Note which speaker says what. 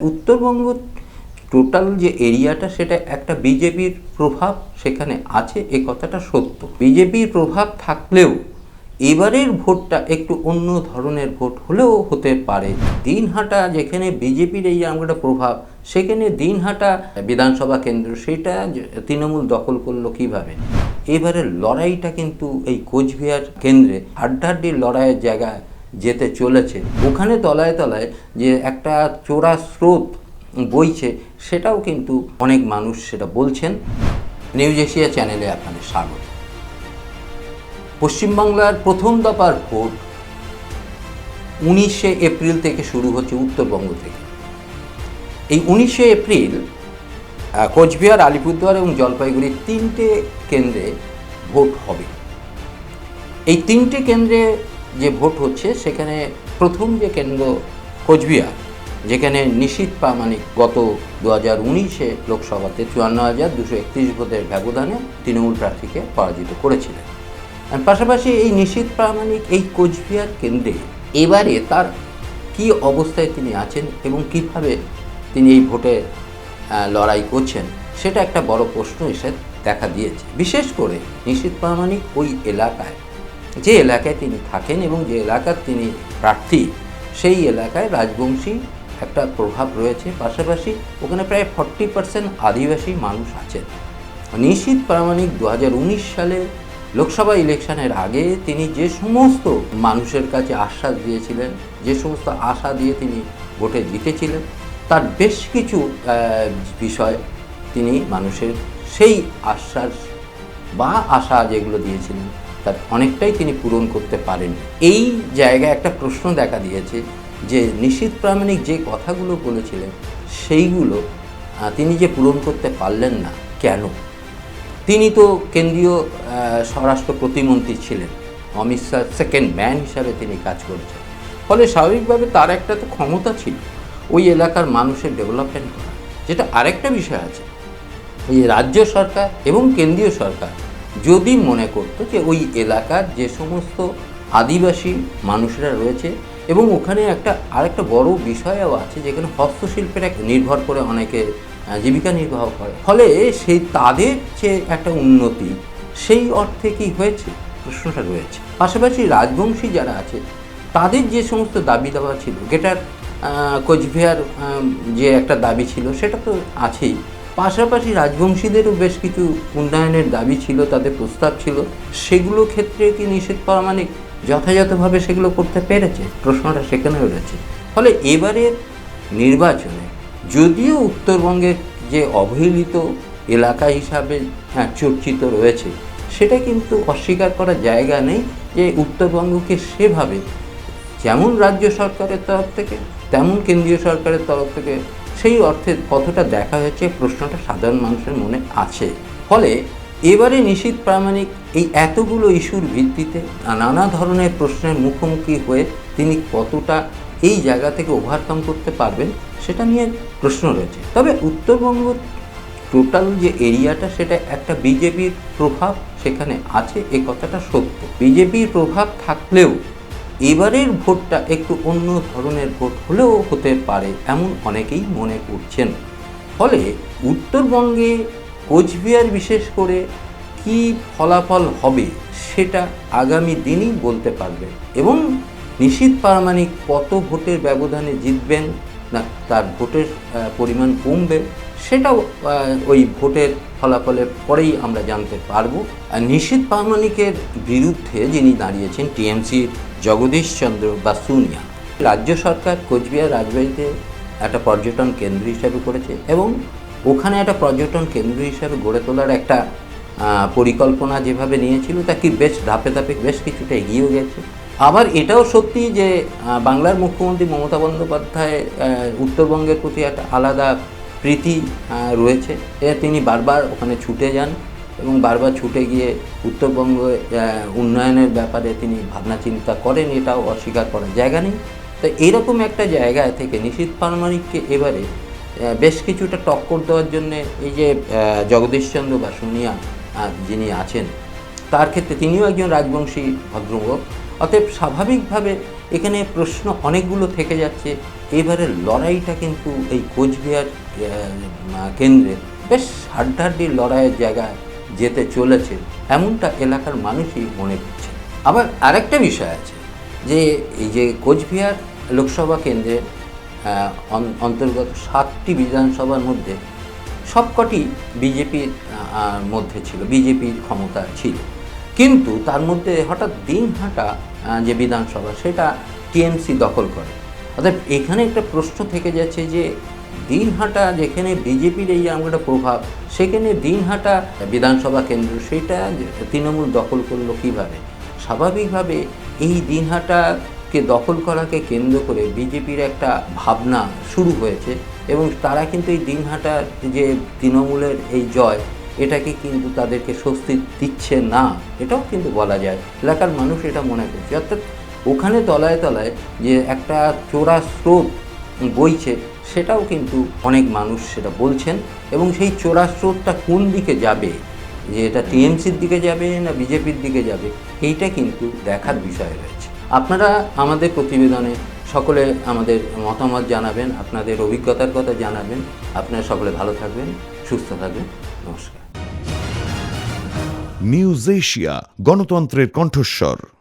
Speaker 1: Uttarbanga total যে এরিয়াটা সেটা একটা বিজেপির প্রভাব সেখানে আছে, এ কথাটা সত্য। বিজেপির প্রভাব থাকলেও এবারের ভোটটা একটু অন্য ধরনের ভোট হলেও হতে পারে। দিনহাটা, যেখানে বিজেপির এই আমরা প্রভাব, সেখানে দিনহাটা বিধানসভা কেন্দ্র, সেটা তৃণমূল দখল করল কীভাবে? এবারের লড়াইটা কিন্তু এই কোচবিহার কেন্দ্রে হাড্ডাহাড্ডির লড়াইয়ের জায়গায় যেতে চলেছে। ওখানে তলায় তলায় যে একটা চোরা স্রোত বইছে, সেটাও কিন্তু অনেক মানুষ সেটা বলছেন। নিউজ এশিয়া চ্যানেলে আপনাদের স্বাগত। পশ্চিমবাংলার প্রথম দফার ভোট উনিশে এপ্রিল থেকে শুরু হচ্ছে উত্তরবঙ্গ থেকে। এই উনিশে এপ্রিল কোচবিহার, আলিপুরদুয়ার এবং জলপাইগুড়ির তিনটে কেন্দ্রে ভোট হবে। এই তিনটে কেন্দ্রে যে ভোট হচ্ছে, সেখানে প্রথম যে কেন্দ্র কোচবিহার, যেখানে নিশীত প্রামাণিক গত দু হাজার উনিশে লোকসভাতে চুয়ান্ন হাজার দুশো একত্রিশ ভোটের ব্যবধানে তৃণমূল প্রার্থীকে পরাজিত করেছিলেন। পাশাপাশি এই নিশীত প্রামাণিক এই কোচবিহার কেন্দ্রে এবারে তার কি অবস্থায় তিনি আছেন এবং কীভাবে তিনি এই ভোটে লড়াই করছেন, সেটা একটা বড় প্রশ্ন এসে দেখা দিয়েছে। বিশেষ করে নিশীত প্রামাণিক ওই এলাকায় যে এলাকায় তিনি থাকেন এবং যে এলাকার তিনি প্রার্থী, সেই এলাকায় রাজবংশী একটা প্রভাব রয়েছে। পাশাপাশি ওখানে প্রায় ফর্টি পার্সেন্ট আদিবাসী মানুষ আছেন। নিশীত প্রামাণিক দু হাজার উনিশ সালে লোকসভা ইলেকশনের আগে তিনি যে সমস্ত মানুষের কাছে আশ্বাস দিয়েছিলেন, যে সমস্ত আশা দিয়ে তিনি ভোটে জিতেছিলেন, তার বেশ কিছু বিষয় তিনি মানুষের সেই আশ্বাস বা আশা যেগুলো দিয়েছিলেন তার অনেকটাই তিনি পূরণ করতে পারেন। এই জায়গায় একটা প্রশ্ন দেখা দিয়েছে যে নিশীত প্রামাণিক যে কথাগুলো বলেছিলেন, সেইগুলো তিনি যে পূরণ করতে পারলেন না, কেন? তিনি তো কেন্দ্রীয় স্বরাষ্ট্র প্রতিমন্ত্রী ছিলেন, অমিত শাহ সেকেন্ড ম্যান হিসাবে তিনি কাজ করেছেন। ফলে স্বাভাবিকভাবে তার একটা তো ক্ষমতা ছিল, ওই এলাকার মানুষের ডেভেলপমেন্ট করা। যেটা আরেকটা বিষয় আছে, এই রাজ্য সরকার এবং কেন্দ্রীয় সরকার যদি মনে করতো যে ওই এলাকার যে সমস্ত আদিবাসী মানুষরা রয়েছে এবং ওখানে একটা আরেকটা বড় বিষয়ও আছে যেখানে হস্তশিল্পের এক নির্ভর করে অনেকে জীবিকা নির্বাহ করে। ফলে সেই তাদের যে একটা উন্নতি, সেই অর্থে কি হয়েছে? প্রশ্নটা রয়েছে। পাশাপাশি রাজবংশী যারা আছে, তাদের যে সমস্ত দাবি দাবা ছিল, গেটার কোচবিহার যে একটা দাবি ছিল, সেটা তো আছেই। পাশাপাশি রাজবংশীদেরও বেশ কিছু উন্নয়নের দাবি ছিল তাদের প্রস্তাব ছিল। সেগুলো ক্ষেত্রে কি নিষেধ প্রামাণিক যথাযথভাবে সেগুলো করতে পেরেছে? প্রশ্নটা সেখানেও রয়েছে। ফলে এবারের নির্বাচনে যদিও উত্তরবঙ্গের যে অবহেলিত এলাকা হিসাবে হ্যাঁ, চর্চিত রয়েছে সেটা কিন্তু অস্বীকার করার জায়গা নেই যে উত্তরবঙ্গকে সেভাবে যেমন রাজ্য সরকারের তরফ থেকে তেমন কেন্দ্রীয় সরকারের তরফ থেকে সেই অর্থে কতটা দেখা হয়েছে প্রশ্নটা সাধারণ মানুষের মনে আছে। ফলে এবারে নিশীত প্রামাণিক এই এতগুলো ইস্যুর ভিত্তিতে নানা ধরনের প্রশ্নের মুখোমুখি হয়ে তিনি কতটা এই জায়গা থেকে ওভারকাম করতে পারবেন সেটা নিয়ে প্রশ্ন রয়েছে। তবে উত্তরবঙ্গ টোটাল যে এরিয়াটা সেটা একটা বিজেপির প্রভাব সেখানে আছে, এ কথাটা সত্য। বিজেপির প্রভাব থাকলেও এবারের ভোটটা একটু অন্য ধরনের ভোট হলেও হতে পারে এমন অনেকেই মনে করছেন। ফলে উত্তরবঙ্গে কোচবিহার বিশেষ করে কি ফলাফল হবে সেটা আগামী দিনই বলতে পারবে। এবং নিশীত পারমাণিক কত ভোটের ব্যবধানে জিতবেন না তার ভোটের পরিমাণ কমবে সেটাও ওই ভোটের ফলাফলের পরেই আমরা জানতে পারব। নিশীত প্রামাণিকের বিরুদ্ধে যিনি দাঁড়িয়েছেন টিএমসির জগদীশ চন্দ্র বাসুনিয়া, রাজ্য সরকার কোচবিহার রাজবাড়িতে একটা পর্যটন কেন্দ্র হিসাবে করেছে এবং ওখানে একটা পর্যটন কেন্দ্র হিসাবে গড়ে তোলার একটা পরিকল্পনা যেভাবে নিয়েছিল, তা কি বেশ ধাপে ধাপে বেশ কিছুটা এগিয়েও গেছে। আবার এটাও সত্যি যে বাংলার মুখ্যমন্ত্রী মমতা বন্দ্যোপাধ্যায় উত্তরবঙ্গের প্রতি একটা আলাদা প্রীতি রয়েছে। তিনি বারবার ওখানে ছুটে যান এবং বারবার ছুটে গিয়ে উত্তরবঙ্গ উন্নয়নের ব্যাপারে তিনি ভাবনা চিন্তা করেন, এটাও অস্বীকার করার জায়গা নেই। তো এইরকম একটা জায়গায় থেকে নিশীত পারমাণিককে এবারে বেশ কিছুটা টক্কর দেওয়ার জন্য এই যে জগদীশচন্দ্র বা সোনিয়া যিনি আছেন, তার ক্ষেত্রে তিনিও একজন রাজবংশী ভদ্রলোক অতএব স্বাভাবিকভাবে এখানে প্রশ্ন অনেকগুলো থেকে যাচ্ছে। এবারে লড়াইটা কিন্তু এই কোচবিহার কেন্দ্রে বেশ হাড্ডাহাড্ডির লড়াইয়ের জায়গায় যেতে চলেছে, এমনটা এলাকার মানুষই মনে করছে। আবার আরেকটা বিষয় আছে, যে এই যে কোচবিহার লোকসভা কেন্দ্রের অন্তর্গত সাতটি বিধানসভার মধ্যে সবকটি বিজেপির মধ্যে ছিল, বিজেপির ক্ষমতা ছিল। কিন্তু তার মধ্যে হঠাৎ দিনহাটা যে বিধানসভা, সেটা টিএমসি দখল করে। অর্থাৎ এখানে একটা প্রশ্ন থেকে যাচ্ছে যে দিনহাটা, যেখানে বিজেপির এই একটা প্রভাব, সেখানে দিনহাটা বিধানসভা কেন্দ্র, সেটা তৃণমূল দখল করল কীভাবে? স্বাভাবিকভাবে এই দিনহাটাকে দখল করাকে কেন্দ্র করে বিজেপির একটা ভাবনা শুরু হয়েছে এবং তারা কিন্তু এই দিনহাটার যে তৃণমূলের এই জয়, এটাকে কিন্তু তাদেরকে স্বস্তি দিচ্ছে না, এটাও কিন্তু বলা যায়। এলাকার মানুষ এটা মনে করছে। অর্থাৎ ওখানে তলায় তলায় যে একটা চোরা স্রোত বইছে সেটাও কিন্তু অনেক মানুষ সেটা বলছেন এবং সেই চোরা স্রোতটা কোন দিকে যাবে? যে এটা টিএমসির দিকে যাবে না বিজেপির দিকে যাবে? এইটা কিন্তু দেখার বিষয় রয়েছে। আপনারা আমাদের প্রতিবেদনে সকলে আমাদের মতামত জানাবেন, আপনাদের অভিজ্ঞতার কথা জানাবেন। আপনারা সকলে ভালো থাকবেন, সুস্থ থাকবেন। নমস্কার।
Speaker 2: নিউজ এশিয়া, গণতন্ত্রের কণ্ঠস্বর।